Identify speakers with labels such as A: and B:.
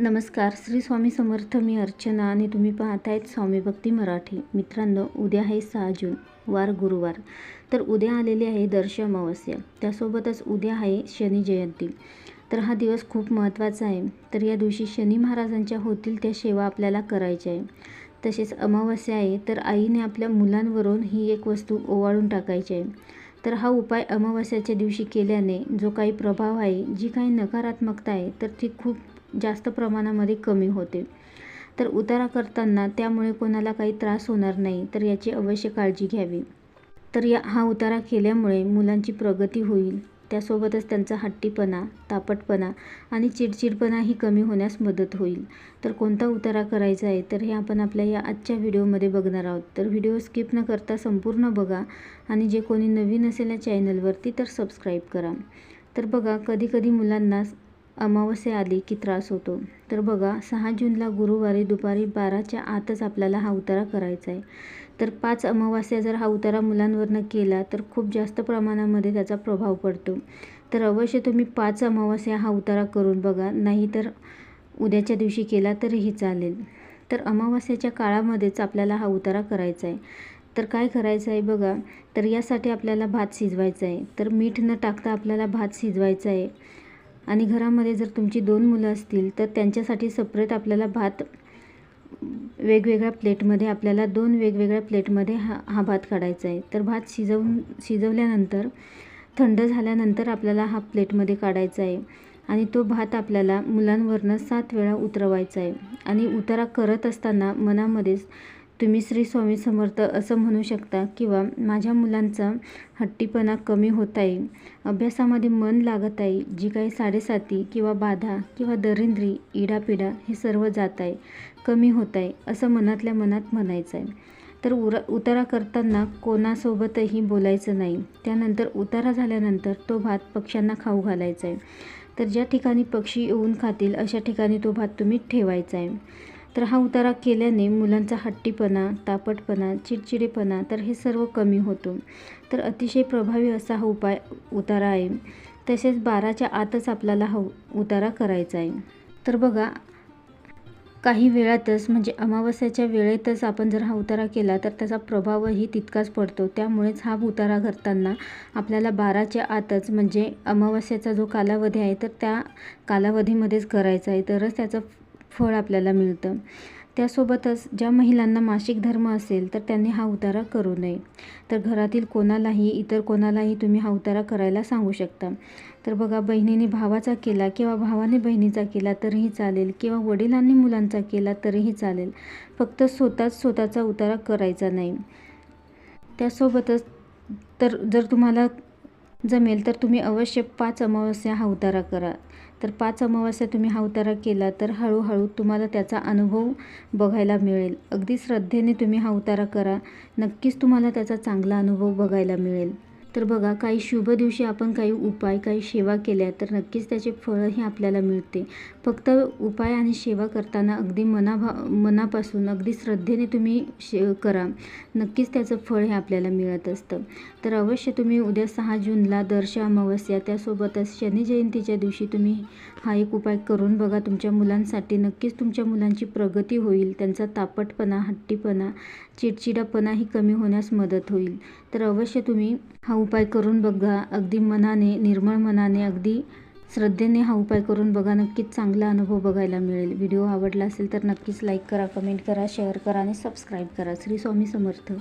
A: नमस्कार. श्री स्वामी समर्थ मी अर्चना आणि तुम्ही पाहतायत स्वामी भक्ती मराठी. मित्रांनो उद्या आहे सहा जून वार गुरुवार. तर उद्या आलेली आहे दर्श अमावस्या. त्यासोबतच उद्या आहे शनी जयंती. तर हा दिवस खूप महत्त्वाचा आहे. तर या दिवशी शनी महाराजांच्या होतील त्या सेवा आपल्याला करायच्या आहे. तसेच अमावस्या आहे तर आईने आपल्या मुलांवरून ही एक वस्तू ओवाळून टाकायची आहे. तर हा उपाय अमावस्याच्या दिवशी केल्याने जो काही प्रभाव आहे जी काही नकारात्मकता आहे तर ती खूप जास्त प्रमाणामध्ये कमी होते. तर उतारा करताना त्यामुळे कोणाला काही त्रास होणार नाही तर याची अवश्य काळजी घ्यावी. तर या हा उतारा केल्यामुळे मुलांची प्रगती होईल. त्यासोबतच त्यांचा हट्टीपणा तापटपणा आणि चिडचिडपणाही कमी होण्यास मदत होईल. तर कोणता उतारा करायचा आहे तर हे आपण आपल्या या आजच्या व्हिडिओमध्ये बघणार आहोत. तर व्हिडिओ स्किप न करता संपूर्ण बघा आणि जे कोणी नवीन असेल या चॅनलवरती तर सबस्क्राईब करा. तर बघा कधीकधी मुलांना अमावस्या आली की त्रास होतो. तर बघा सहा जूनला गुरुवारी दुपारी बाराच्या आतच आपल्याला हा उतारा करायचा आहे तर पाच अमावस्या जर हा उतारा मुलांवरनं केला तर खूप जास्त प्रमाणामध्ये त्याचा प्रभाव पडतो. तर अवश्य तुम्ही पाच अमावस्या हा उतारा करून बघा नाही तर उद्याच्या दिवशी केला तरीही चालेल. तर अमावस्याच्या काळामध्येच आपल्याला हा उतारा करायचा आहे तर काय करायचं आहे बघा तर यासाठी आपल्याला भात शिजवायचा आहे तर मीठ न टाकता आपल्याला भात शिजवायचा आहे आणि घरामध्ये जर तुमची दोन मुलं असतील तर त्यांच्यासाठी सपरेट आपल्याला भात वेगवेगळ्या प्लेटमध्ये आपल्याला दोन वेगवेगळ्या प्लेटमध्ये हा हा भात काढायचा आहे. तर भात शिजवून शिजवल्यानंतर थंड झाल्यानंतर आपल्याला हा प्लेटमध्ये काढायचा आहे. आणि तो भात आपल्याला मुलांवरनं सात वेळा उतरवायचा आहे. आणि उतारा करत असताना मनामध्येच तुम्ही श्री स्वामी समर्थ असं म्हणू शकता किंवा माझ्या मुलांचा हट्टीपणा कमी होत आहे. अभ्यासामध्ये मन लागत आहे. जी काही साडेसाती किंवा बाधा किंवा दरिंद्री इडापिडा हे सर्व जात आहे. कमी होत आहे असं मनातल्या मनात म्हणायचं आहे. तर उरा उतारा करताना कोणासोबतही बोलायचं नाही. त्यानंतर उतारा झाल्यानंतर तो भात पक्ष्यांना खाऊ घालायचा आहे. तर ज्या ठिकाणी पक्षी येऊन खातील अशा ठिकाणी तो भात तुम्ही ठेवायचा आहे. तर हा उतारा केल्याने मुलांचा हट्टीपणा तापटपणा चिडचिडेपणा तर हे सर्व कमी होतो. तर अतिशय प्रभावी असा हा उपाय उतारा आहे. तसेच बाराच्या आतच आपल्याला हा उतारा करायचा आहे. तर बघा काही वेळातच म्हणजे अमावस्याच्या वेळेतच आपण जर हा उतारा केला तर त्याचा प्रभावही तितकाच पडतो. त्यामुळेच हा उतारा करताना आपल्याला बाराच्या आतच म्हणजे अमावस्याचा जो कालावधी आहे तर त्या कालावधीमध्येच करायचा आहे. तरच त्याचं फळ आपल्याला मिळतं. त्यासोबतच ज्या महिलांना मासिक धर्म असेल तर त्यांनी हा उतारा करू नये. तर घरातील कोणालाही इतर कोणालाही तुम्ही हा उतारा करायला सांगू शकता. तर बघा बहिणीने भावाचा केला किंवा भावाने बहिणीचा केला तरीही चालेल. किंवा वडिलांनी मुलांचा केला तरीही चालेल. फक्त स्वतःच स्वतःचा उतारा करायचा नाही. त्यासोबतच तर जर तुम्हाला जमेल तर तुम्ही अवश्य पाच अमावस्या हा उतारा करा. तर पाच अमावस्या तुम्ही हा उतारा केला तर हळूहळू तुम्हाला त्याचा अनुभव बघायला मिळेल. अगदी श्रद्धेने तुम्ही हा उतारा करा. नक्कीच तुम्हाला त्याचा चांगला अनुभव बघायला मिळेल. तर बघा काही शुभ दिवशी आपण काही उपाय काही सेवा केल्या तर नक्कीच त्याचे फळही आपल्याला मिळते. फक्त उपाय आणि सेवा करताना अगदी मनाभा मनापासून अगदी श्रद्धेने तुम्ही शे करा. नक्कीच त्याचं फळ हे आपल्याला मिळत असतं. तर अवश्य तुम्ही उद्या सहा जूनला दर्श अमावस्या त्यासोबतच शनी जयंतीच्या दिवशी तुम्ही हा एक उपाय करून बघा. तुमच्या मुलांसाठी नक्कीच तुमच्या मुलांची प्रगती होईल. त्यांचा तापटपणा हट्टीपणा चिडचिडापणाही कमी होण्यास मदत होईल. तर अवश्य तुम्ही हा उपाय करून बघा. अगदी मनाने निर्मळ मनाने अगदी श्रद्धेने हा उपाय करून बघा. नक्कीच चांगला अनुभव बघायला मिळेल. व्हिडिओ आवडला असेल तर नक्कीच लाईक करा कमेंट करा शेअर करा आणि सबस्क्राईब करा. श्री स्वामी समर्थ.